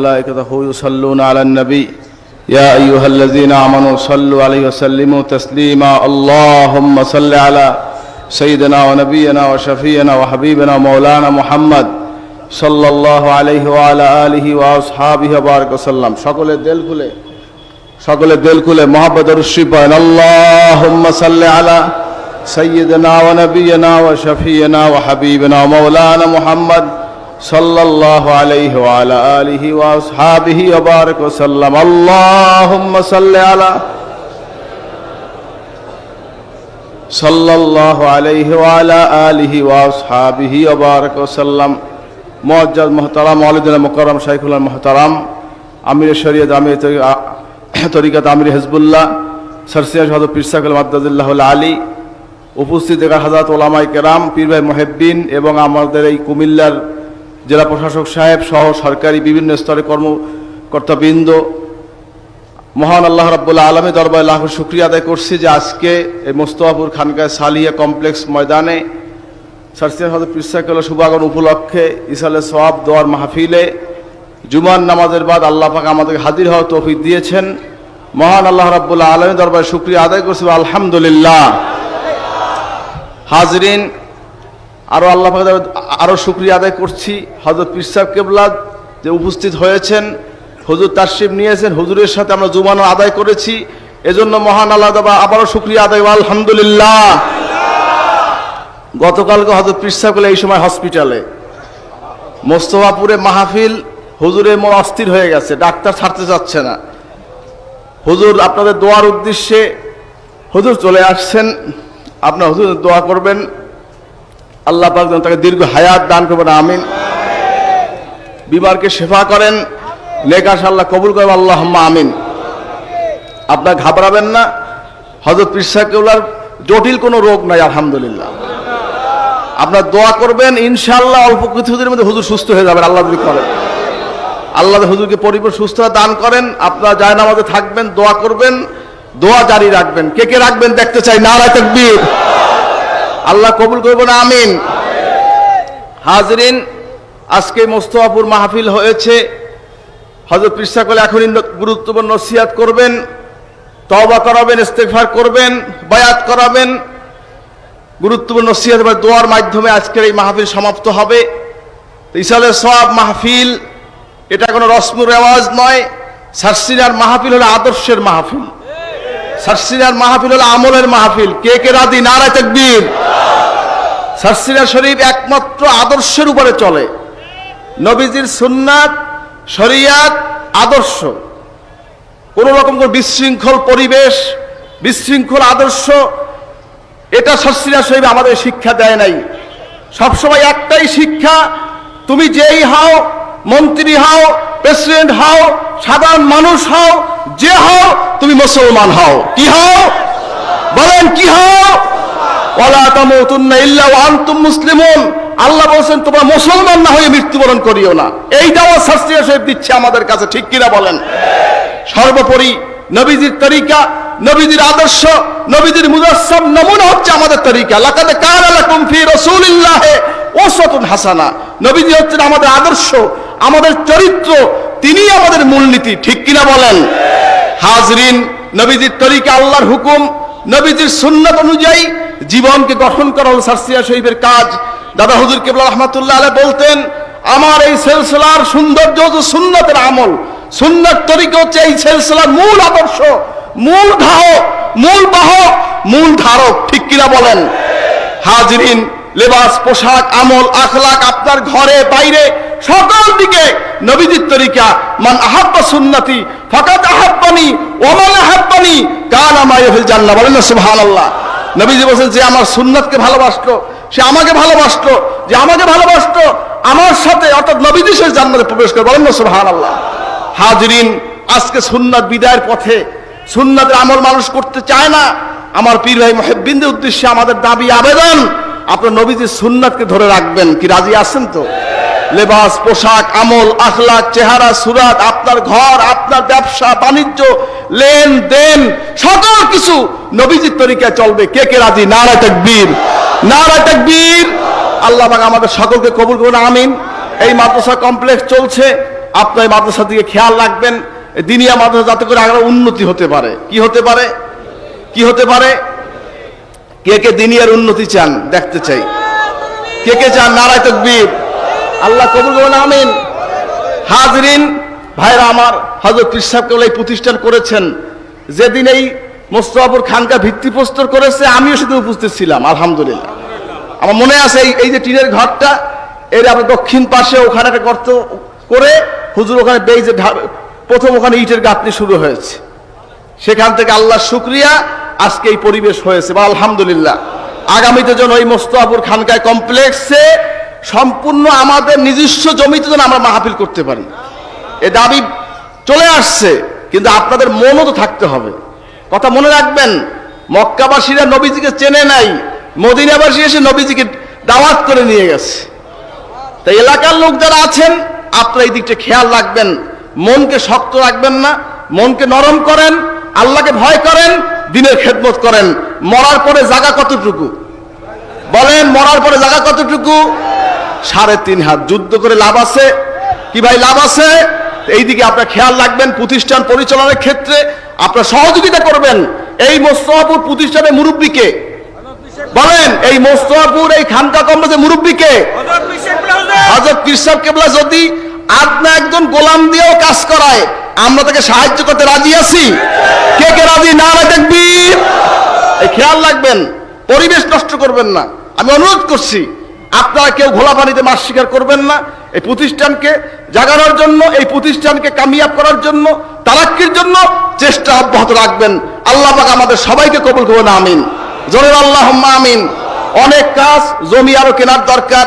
ملائكته يصلون على النبي يا أيها الذين آمنوا صلوا عليه وسلموا تسليما اللهم صل على سيدنا ونبينا وشفينا وحبيبنا ومولانا محمد صلى الله عليه وعلى آله وأصحابه وبارك وسلم সকলে দিল খুলে সকলে দিল খুলে মোহাম্মদ রশি পয়েন اللهم صل على سيدنا ونبينا وشفينا وحبيبنا ومولانا محمد صلى الله عليه وعلى آله وأصحابه وبارك وسلم اللهم صل على صلى الله عليه وعلى آله وأصحابه وبارك وسلم معجز محترم والدنا مكرم شيخ المحترم আমির শরীয়ত আমির তরিকাত আমির হেজবুল্লাহ সরসিয়া শাহ পিরসাকুল মাদ্দাজুল্লাহ আলী উপস্থিত এগার হাজার ওলামাই কেরাম পীর ভাই মহেব্বিন এবং আমাদের এই কুমিল্লার জেলা প্রশাসক সাহেব সহ সরকারি বিভিন্ন স্তরে কর্মকর্তাবৃন্দ, মহান আল্লাহ রাব্বুল্লাহ আলমী দরবার লাখ শুক্রিয়া আদায় করছি যে আজকে এই মোস্তফাপুর খানকায় সালিয়া কমপ্লেক্স ময়দানে সারসিয়ান হজরত শুভাগমন উপলক্ষে ইসালে সোয়াব দোয়ার মাহফিলে জুমান নামাজের বাদ আল্লাহ পাক আমাদেরকে হাজির হওয়ার তৌফিক দিয়েছেন। মহান আল্লাহ রাব্বুল্লাহ আলমী দরবার শুক্রিয়া আদায় করছি আলহামদুলিল্লাহ। হাজরিন আরও আল্লাহ আরও শুক্রিয়া আদায় করছি। হজরত পিসাব কেবলাদ যে উপস্থিত হয়েছেন হুজুর তাশরিফ নিয়েছেন, হুজুরের সাথে আমরা জুমানো আদায় করেছি। এজন্য মহান আল্লাহ দাবা আবারও শুক্রিয়া আদায়, আলহামদুলিল্লাহ। গতকালকে হজরত পিসাবগুলো এই সময় হসপিটালে। মোস্তফাপুরে মাহফিল, হুজুরের মন অস্থির হয়ে গেছে, ডাক্তার ছাড়তে চাচ্ছে না। হুজুর, আপনাদের দোয়ার উদ্দেশ্যে হুজুর চলে আসছেন। আপনার হুজুর দোয়া করবেন। আল্লাহ পাক যেন তাকে দীর্ঘ হায়াত দান করবেন, আমিন। বিমারকে শেফা করেন নেকাশ আল্লাহ কবুল করেন আল্লাহ আমিন। আপনার ঘাবড়াবেন না হজরত পিসাকুলার জটিল কোনো রোগ নাই, আলহামদুলিল্লাহ। আপনার দোয়া করবেন, ইনশাআল্লাহ অল্প কিছুদিনের মধ্যে হুজুর সুস্থ হয়ে যাবেন, আল্লাহ যদি করেন আল্লাহ হুজুরকে পরিপূর্ণ সুস্থতা দান করেন, আপনারা যায় নামাজে থাকবেন, দোয়া করবেন, দোয়া জারি রাখবেন। কে কে রাখবেন, দেখতে চাই, নারায় তাকবীর। আল্লাহ কবুল করব না, আমিন। হাজরিন, আজকে মোস্তফাপুর মাহফিল হয়েছে। হজরত পৃষ্ঠাকল এখনই গুরুত্বপূর্ণ নসিহাত করবেন, তওবা করাবেন, ইস্তেগফার করবেন, বায়াত করাবেন। গুরুত্বপূর্ণ নসিহাত বা দোয়ার মাধ্যমে আজকের এই মাহফিল সমাপ্ত হবে। ইসালের সব মাহফিল, এটা কোনো রসম রেওয়াজ নয়। সারসিনার মাহফিল হলো আদর্শের মাহফিল। সারসিনার মাহফিল হলো আমলের মাহফিল। কে কে রাদি নারায় তাকবীর। সারসিনা শরীফ একমাত্র আদর্শের উপরে চলে। নবীজির সুন্নাত, শরিয়াত, আদর্শ। কোন রকম বিশৃঙ্খল পরিবেশ, বিশৃঙ্খল আদর্শ, এটা সসিনা শরীফ আমাদের শিক্ষা দেয় নাই। সবসময় একটাই শিক্ষা, তুমি যেই হও, মন্ত্রী হও, প্রেসিডেন্ট হও, সাধারণ মানুষ হও, যে হও, তুমি মুসলমান হও। কি হও? বলেন কি হও? ওয়ালা তামুতুন্না ইল্লা ওয়া আনতুম মুসলিমুন। আল্লাহ বলেন তোমরা মুসলমান না হয়ে মৃত্যুবরণ করিও না। এই দাওয়াত শাস্ত্রীয় শরীফ দিচ্ছে আমাদের কাছে, ঠিক কিনা বলেন? সর্বোপরি নবীজির তরিকা, নবীজির আদর্শ, নবীজির মুজাসসাম নমুনা হচ্ছে আমাদের তরিকা। লাকাদ কানা লাকুম ফি রাসূলিল্লাহি উসওয়াতুন হাসানা। নবীজি হচ্ছেন আমাদের আদর্শ, আমাদের চরিত্র তিনি আমাদের মূলনীতি, ঠিক কিনা বলেন? হাজরিন, নবীজির তরিকা, আল্লাহর হুকুম, নবীজির সুন্নত অনুযায়ী জীবনকে গঠন করা হল সারসিয়া শহীদের কাজ। দাদা হুজুর কেবল রহমাতুল্লাহ আলাই বলতেন, আমার এই সেলসেলার সৌন্দর্য হচ্ছে সুন্নতের আমল। সুন্নত তরিকা হচ্ছে এই সেলসেলার মূল আদর্শ। মূল ধারক, মূল বাহক, মূল ধারক। ঠিক কিনা বলেন? হাজরিন, লেবাস, পোশাক, আমল, আখলাক আপনার ঘরে, বাইরে, সকল দিকে নবীজির তরিকা। মান আহাব্বা সুন্নতি ফাকাত আহাব্বানি ওমান আহাব্বানি, কান আমায় ফিল জান্নাহ। বলেন সুবহানাল্লাহ। নবীজি বলেন যে আমার সুন্নাতকে ভালোবাসতো সে আমাকে ভালোবাসতো যে আমাকে ভালোবাসতো আমার সাথে অর্থাৎ নবীজি সে জান্নাতে প্রবেশ করে। বলেন না, সুবহানাল্লাহ। হাজরিন, আজকে সুন্নাত বিদায়ের পথে সুন্নাতের আমল মানুষ করতে চায় না। আমার পীর ভাই মহেব্বিনদের উদ্দেশ্যে আমাদের দাবি আবেদন, আপনার নবীজির সুন্নাতকে ধরে রাখবেন। কি রাজি আছেন তো? লেবাস, পোশাক, আমল, আখলাক, চেহারা, সুরাত, আপনার ঘর, আপনার ব্যবসা, বাণিজ্য, লেনদেন, সকল কিছু নবীজির তরিকায় চলবে। কে কে রাজি? নারায় তাকবীর। নারায় তাকবীর। আল্লাহ আমাদের সকলকে কবুল করুন, আমিন। এই মাদ্রাসা কমপ্লেক্স চলছে। আপনার এই মাদ্রাসার দিকে খেয়াল রাখবেন। দিনিয়া মাদ্রাসা যাতে করে আরও উন্নতি হতে পারে। কি হতে পারে? কি হতে পারে? কে কে দিনিয়ার উন্নতি চান? দেখতে চাই। কে কে চান? নারায় তকবীর। আল্লাহ কবুল করুন, আমিন। হাজরিন, ভাইরা আমার হজরত কৃষক এই প্রতিষ্ঠান করেছেন। যেদিন এই মোস্তফাপুর খানকা ভিত্তিপ্রস্তর করেছে, আমিও সেদিন উপস্থিত ছিলাম, আলহামদুলিল্লাহ। আমার মনে আছে এই এই যে টিনের ঘরটা, এর আপনার দক্ষিণ পাশে ওখানে একটা গর্ত করে হুজুর ওখানে বেইজে ঢা- প্রথম ওখানে ইটের গাঁথনি শুরু হয়েছে। সেখান থেকে আল্লাহ শুক্রিয়া, আজকে এই পরিবেশ হয়েছে, বা আলহামদুলিল্লাহ। আগামীতে যেন ওই মোস্তফাপুর খানকায় কমপ্লেক্সে সম্পূর্ণ আমাদের নিজস্ব জমিতে যেন আমরা মাহফিল করতে পারি। এ দাবি চলে আসছে, কিন্তু আপনাদের মনও তো থাকতে হবে। কথা মনে রাখবেন, মক্কাবাসীরা নবীজিকে চেনে নাই, মদিনাবাসী এসে নবীজিকে দাওয়াত করে নিয়ে গেছে। তাই এলাকার লোক যারা আছেন, আপনারা এই দিকটা খেয়াল রাখবেন, মনকে শক্ত রাখবেন না, মনকে নরম করেন, আল্লাহকে ভয় করেন, দিনের খেদমত করেন। মরার পরে জাগা কতটুকু? বলেন, মরার পরে জাগা কতটুকু? সাড়ে তিন হাত যুদ্ধ করে লাভ আছে। কি ভাই, লাভ আছে? এই দিকে আপনার খেয়াল রাখবেন, প্রতিষ্ঠান পরিচালনার ক্ষেত্রে আপনার সহযোগিতা করবেন। এই মোস্তফাপুর প্রতিষ্ঠানের মুরব্বীকে। বলেন, এই মোস্তফাপুর, এই খানকা কমপ্লেক্সের মুরব্বীকে। হজরত কৃষক কেবলা যদি আপনা একজন গোলাম দিয়েও কাজ করায়, আমরা তাকে সাহায্য করতে রাজি আছি? কে কে রাজি? না দেখবি খেয়াল রাখবেন, পরিবেশ নষ্ট করবেন না। আমি অনুরোধ করছি আপনারা কেউ ঘোলা পানিতে মাছ শিকার করবেন না। এই প্রতিষ্ঠানকে জাগানোর জন্য, এই প্রতিষ্ঠানকে কামিয়াব করার জন্য তারাক্কির জন্য চেষ্টা অব্যাহত রাখবেন। আল্লাহ পাক আমাদের সবাইকে কবুল করবেন আমিন। জোরের আল্লাহ আমিন। অনেক কাজ, জমি আরও কেনার দরকার,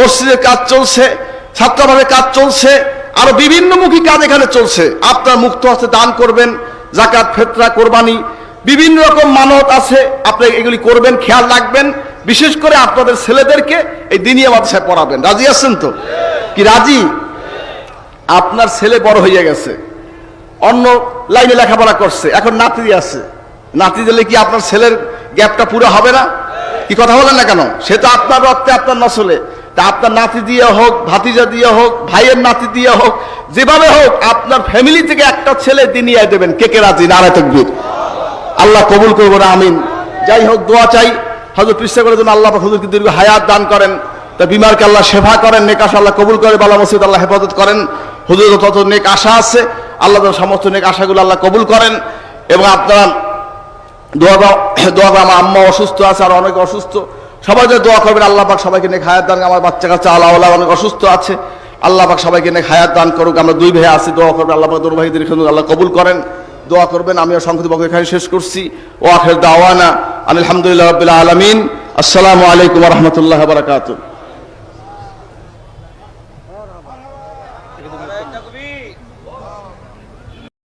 মসজিদের কাজ চলছে, ছাত্রাবাসের কাজ চলছে, আরও বিভিন্নমুখী কাজ এখানে চলছে। আপনার মুক্ত হস্তে দান করবেন, জাকাত, ফেতরা, কোরবানি, বিভিন্ন রকম মানত আছে, আপনি এগুলি করবেন, খেয়াল রাখবেন। বিশেষ করে আপনাদের ছেলেদেরকে এই দিনিয়া মাদ্রাসায় পড়াবেন। রাজি আছেন তো? কি রাজি? আপনার ছেলে বড় হয়ে গেছে। অন্য লাইনে লেখাপড়া করছে। এখন নাতি আছে। নাতি দিলে কি আপনার ছেলের গ্যাপটা পুরো হবে না? কি কথা বলেন না কেন? সে তো আপনার রক্তে আপনার নসলে। তা আপনার নাতি দিয়ে হোক, ভাতিজা দিয়ে হোক, ভাইয়ের নাতি দিয়ে হোক, যেভাবে হোক, আপনার ফ্যামিলি থেকে একটা ছেলে দিনিয়ায় দেবেন। কে কে রাজি? নারায় তকবীর। আল্লাহ কবুল করব না আমিন। যাই হোক, দোয়া চাই। হজরত পৃষ্ঠা করে যেন আল্লাহ পাক হুজুরকে দীর্ঘ হায়াত দান করেন, তা বিমারকে আল্লাহ সেবা করেন, নেক আশা আল্লাহ কবুল করে, বালা মসজিদ আল্লাহ হেফাজত করেন হুজুর তত নেক আশা আছে, আল্লাহ তার সমস্ত নেক আশাগুলো আল্লাহ কবুল করেন এবং আপনারা দোয়া দোয়া আমার আম্মা অসুস্থ আছে, আর অনেক অসুস্থ, সবাই যে দোয়া করবেন, আল্লাহ পাক সবাইকে নেক হায়াত দান, আমার বাচ্চা কাচ্চা আল্লাহ আল্লাহ অনেক অসুস্থ আছে, আল্লাহ পাক সবাইকে নেক হায়াত দান করুক, আমরা দুই ভাই আছি, দোয়া করবেন, আল্লাহ পাক এখানে আল্লাহ কবুল করেন, দোয়া করবেন, আমিও সংক্ষিপ্ত এখানে শেষ করছি, ও আখের দাওয়ানা। আলহামদুলিল্লাহ রাব্বিল আলমিন। আসসালামু আলাইকুম রহমতুল্লাহ বারাকাতুহু।